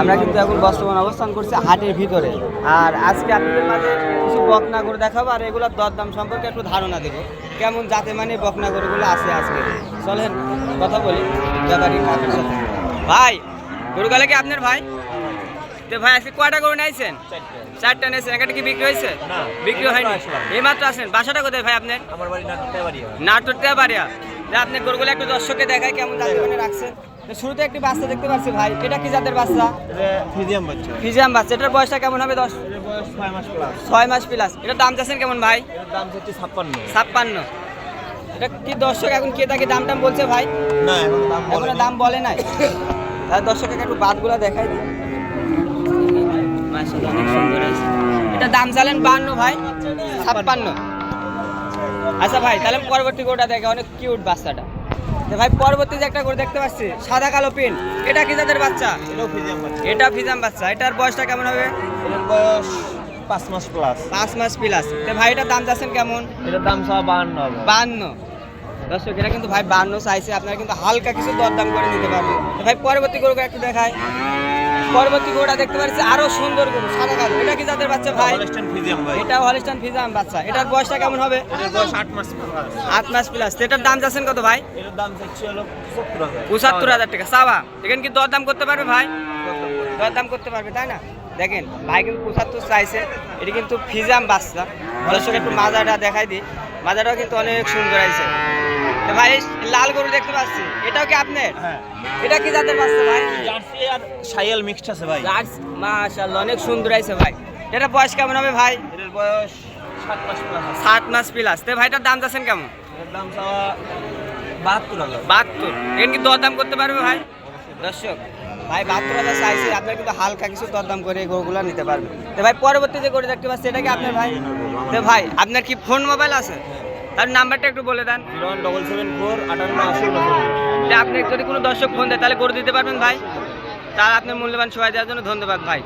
আমরা কিন্তু এখন বর্তমান অবস্থান করছি হাটের ভিতরে। আর আজকে আপনাদের মাঝে কিছু বকনা গরু দেখাবো আর এগুলোর দরদাম সম্পর্কে একটু ধারণা দেবো। কেমন জাতে মানে বকনা গরুগুলো আছে আজকে? চলেন কথা বলি। ব্যাপারী কাকের সাথে। ভাই গরুগুলো কি আপনার ভাই? তো ভাই আজকে কয়টা গরু নিয়েছেন? চারটা নিয়েছেন একটা কি বিক্রি হয়েছে? বিক্রি হয়নি। এইমাত্র আসলাম। এই মাত্র আসেন বাসাটা কোথায় ভাই আপনার? আমার বাড়ি বাড়িয়া আপনি গরুগুলো একটু দর্শককে দেখায় কেমন জাতের মানে রাখছেন? শুরুতে একটি বাচ্চা দেখতে পাচ্ছি ভাই। এটা কি জাতের বাচ্চা? ফিজিয়াম বাচ্চা। ফিজিয়াম বাচ্চা। এটার বয়সটা কেমন হবে দশ? বয়স ছয় মাস প্লাস ছয় মাস প্লাস এটার দাম চাচ্ছেন কেমন ভাই? এর দাম হচ্ছে ছাপ্পান্ন। ছাপ্পান্ন। এটা কি দর্শক এখন কে তাকে দাম টাম বলছে ভাই? না এখন দাম বলে নাই। তাহলে দর্শককে একটু বাদগুলো দেখাই দিই। মাশাআল্লাহ, অনেক সুন্দর। এটা দাম চালেন বান্ন ভাই। ছাপ্পান্ন। আচ্ছা ভাই তাহলে পরবর্তী গোটা দেখে অনেক কিউট বাচ্চাটা। ভাই পরবর্তী যে একটা করে দেখতে পাচ্ছি সাদা কালো পিন। এটা কি জাতের বাচ্চা? এটা ফিজাম বাচ্চা। এটার বয়সটা কেমন হবে? বয়স পাঁচ মাস প্লাস পাঁচ মাস প্লাস তো ভাই এটার দাম চাচ্ছেন কেমন? এটার দাম সব বাহান্ন হবে। বান্ন দর্শক এটা কিন্তু ভাই বান্ন চাইছে আপনারা কিন্তু হালকা কিছু দরদাম করে নিতে পারবেন। তো ভাই পরবর্তী গরু একটু দেখায় পরবর্তী গোটা দেখতে পাচ্ছি আরও সুন্দর গরু সাদা কালো। এটা কি জাতের বাচ্চা ভাই? এটা হলিস্টান ফিজাম বাচ্চা। এটার বয়সটা কেমন হবে? আট মাস প্লাস আট মাস প্লাস এটার দাম যাচ্ছেন কত ভাই? এটার দাম হলো পঁচাত্তর হাজার। টাকা। সাবা এখানে কি দর দাম করতে পারবে ভাই? দর দাম করতে পারবে তাই না? দেখেন ভাই কিন্তু পঁচাত্তর চাইছে এটা কিন্তু ফিজাম বাচ্চা। দর্শক একটু মাজাটা দেখাই দিই। মাজাটাও কিন্তু অনেক সুন্দর আছে তো ভাই লাল গরু দেখতে পাচ্ছি এটাও কি আপনার? হ্যাঁ। এটা কি জাতের বাচ্চা ভাই? জার্সি আর সাইয়াল মিক্সড আছে ভাই। মাশাআল্লাহ অনেক সুন্দর আছে ভাই। এটা বয়স কেমন হবে ভাই? এটার বয়স সাত মাস প্লাস সাত মাস প্লাস তো ভাইটার দাম চাচ্ছেন কেমন? দাম বাহাত্তর হাজার। বাহাত্তর। এখানে কি দরদাম করতে পারবে ভাই? দর্শক ভাই বাহাত্তর চাইছি আপনার কিন্তু হালকা কিছু দরদাম করে গরুগুলো নিতে পারবেন। তো ভাই, পরবর্তী যে গরু দেখতে পাচ্ছি, এটা কি আপনার ভাই? তো ভাই, আপনার কি ফোন মোবাইল আছে? তার নাম্বারটা একটু বলে দেন। ডবল সেভেন ফোর আটান্ন আপনি যদি কোনো দর্শক ফোন দেয়, তাহলে গরু দিতে পারবেন ভাই। তার আপনার মূল্যবান সবাই দেওয়ার জন্য ধন্যবাদ ভাই।